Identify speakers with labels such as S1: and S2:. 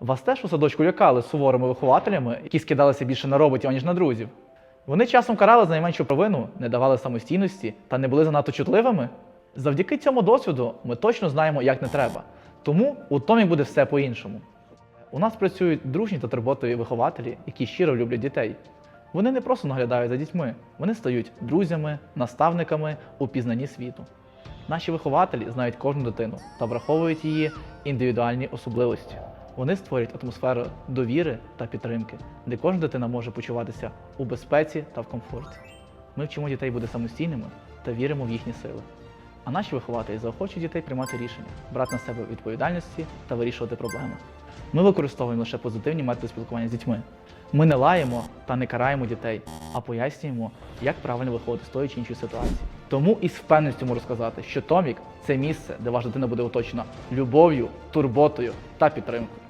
S1: Вас теж у садочку лякали суворими вихователями, які скидалися більше на роботів, аніж на друзів. Вони часом карали за найменшу провину, не давали самостійності та не були занадто чутливими. Завдяки цьому досвіду ми точно знаємо, як не треба. Тому у Томі буде все по-іншому. У нас працюють дружні та турботові вихователі, які щиро люблять дітей. Вони не просто наглядають за дітьми, вони стають друзями, наставниками у пізнанні світу. Наші вихователі знають кожну дитину та враховують її індивідуальні особливості. Вони створюють атмосферу довіри та підтримки, де кожна дитина може почуватися у безпеці та в комфорті. Ми вчимо дітей бути самостійними та віримо в їхні сили. А наші вихователі заохочують дітей приймати рішення, брати на себе відповідальності та вирішувати проблеми. Ми використовуємо лише позитивні методи спілкування з дітьми. Ми не лаємо та не караємо дітей, а пояснюємо, як правильно виходити з тої чи іншої ситуації. Тому із впевненістю можу сказати, що Томік це місце, де ваша дитина буде оточена любов'ю, турботою та підтримкою.